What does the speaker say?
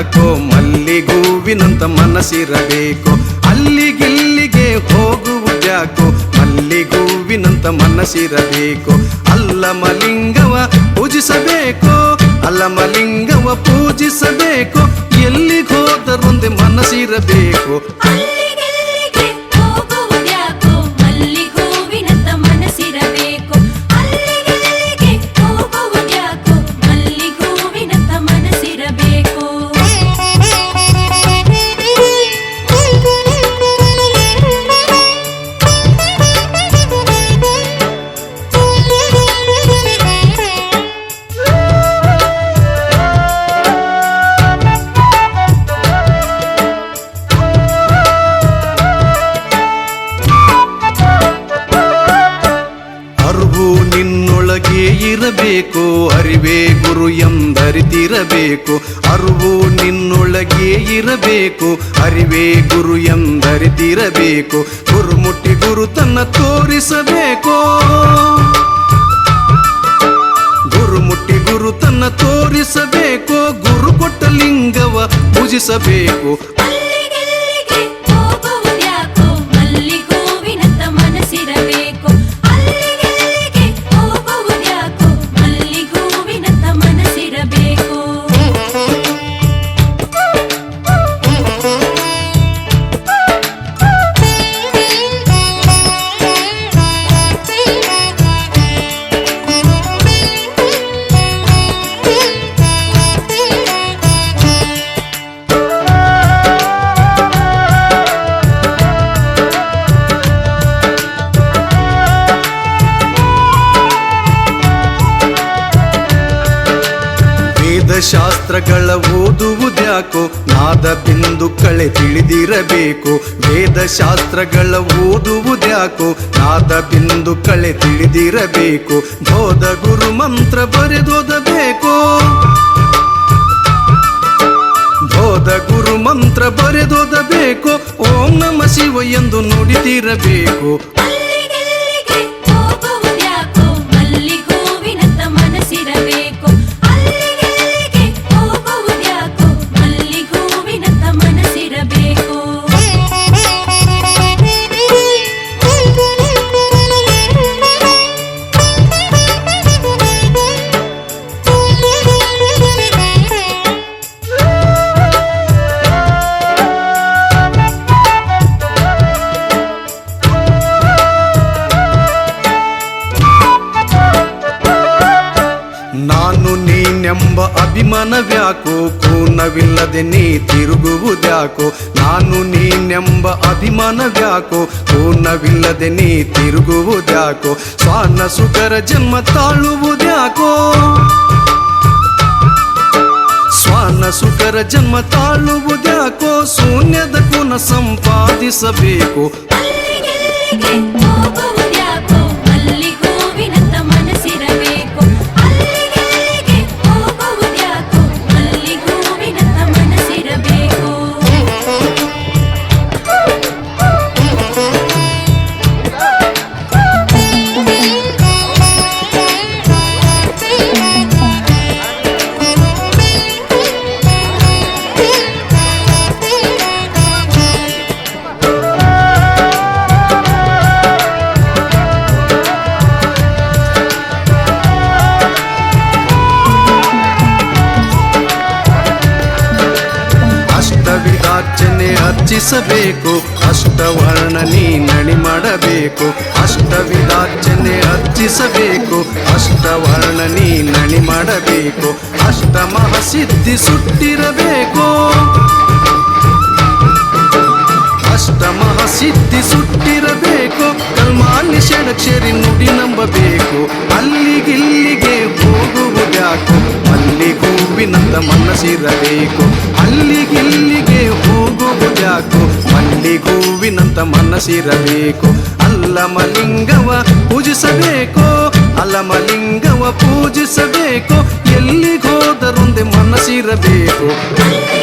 ಹೋಗುವುದ್ಯಾಕೋ ಮಲ್ಲಿಗೂವಿನಂತ ಮನಸ್ಸಿರಬೇಕು. ಅಲ್ಲಿಗಿಲ್ಲಿಗೆ ಹೋಗುವುದ್ಯಾಕೋ ಮಲ್ಲಿಗೂವಿನಂತ ಮನಸ್ಸಿರಬೇಕು. ಅಲ್ಲಮಲಿಂಗವ ಪೂಜಿಸಬೇಕು ಅಲ್ಲ ಮಲಿಂಗವ ಪೂಜಿಸಬೇಕು ಎಲ್ಲಿಗೋದರೊಂದು ಮನಸ್ಸಿರಬೇಕು. ಇರಬೇಕು ಅರಿವೇ ಗುರು ಎಂದರಿತಿರಬೇಕು, ಅರಿವು ನಿನ್ನೊಳಗೆ ಇರಬೇಕು, ಅರಿವೇ ಗುರು ಎಂದರಿತಿರಬೇಕು, ಗುರುಮುಟ್ಟಿ ಗುರು ತನ್ನ ತೋರಿಸಬೇಕು. ಗುರುಮುಟ್ಟಿ ಗುರು ತನ್ನ ತೋರಿಸಬೇಕು, ಗುರು ಕೊಟ್ಟ ಲಿಂಗವ ಪೂಜಿಸಬೇಕು ವೇದಶಾಸ್ತ್ರಗಳ ಓದುವುದ್ಯಾಕೋ? ನಾದ ಬಿಂದು ಕಳೆ ತಿಳಿದಿರಬೇಕು. ವೇದ ಶಾಸ್ತ್ರಗಳ ಓದುವುದ್ಯಾಕೋ? ನಾದ ಬಿಂದು ಕಳೆ ತಿಳಿದಿರಬೇಕು. ಬೋಧ ಗುರು ಮಂತ್ರ ಬರೆದೋದಬೇಕು. ಬೋಧ ಗುರು ಮಂತ್ರ ಬರೆದೋದಬೇಕು. ಓಂ ನಮ ಶಿವ ಎಂದು ನುಡಿದಿರಬೇಕು. ಅಭಿಮಾನವ್ಯಾಕೋ? ಕೋನವಿಲ್ಲದೆ ನೀ ತಿರುಗುವುದ್ಯಾಕೋ? ನಾನು ನೀನೆಂಬ ಅಭಿಮಾನವ್ಯಾಕೋ? ಕೋನವಿಲ್ಲದೆ ನೀ ತಿರುಗುವುದ್ಯಾಕೋ? ಸ್ವಾನ ಸುಖರ ಜನ್ಮ ತಾಳುವುದ್ಯಾಕೋ? ಸ್ವಾನ ಸುಖರ ಜನ್ಮ ತಾಳುವುದ್ಯಾಕೋ? ಶೂನ್ಯದ ಗುಣ ಸಂಪಾದಿಸಬೇಕು. ಅರ್ಚಿಸಬೇಕು ಅಷ್ಟವರ್ಣ ನೀ ನಣಿ ಮಾಡಬೇಕು. ಅಷ್ಟವಿಧಾರ್ಚನೆ ಅರ್ಚಿಸಬೇಕು. ಅಷ್ಟವರ್ಣ ನೀ ನಣಿ ಮಾಡಬೇಕು. ಅಷ್ಟಮಹ ಸಿದ್ಧಿ ಸುಟ್ಟಿರಬೇಕು. ಅಷ್ಟಮಹ ಸಿದ್ಧಿ ಸುಟ್ಟಿರಬೇಕು. ಕಲ್ಮಾನ್ಯ ಷಡಕ್ಷರಿ ನುಡಿ ನಂಬಬೇಕು. ಮಲ್ಲಿಗೂವಿನಂತ ಮನಸ್ಸಿರಬೇಕು ಅಲ್ಲಿಗಿಲ್ಲಿಗೆ ಹೋಗುವುದ್ಯಾಕೋ ಮಲ್ಲಿಗೂವಿನಂತ ಮನಸ್ಸಿರಬೇಕು ಅಲ್ಲಮಲಿಂಗವ ಪೂಜಿಸಬೇಕು ಅಲ್ಲಮಲಿಂಗವ ಪೂಜಿಸಬೇಕು ಎಲ್ಲಿಗೋದರೊಂದೆ ಮನಸ್ಸಿರಬೇಕು ಅಲ್ಲಿಗೆ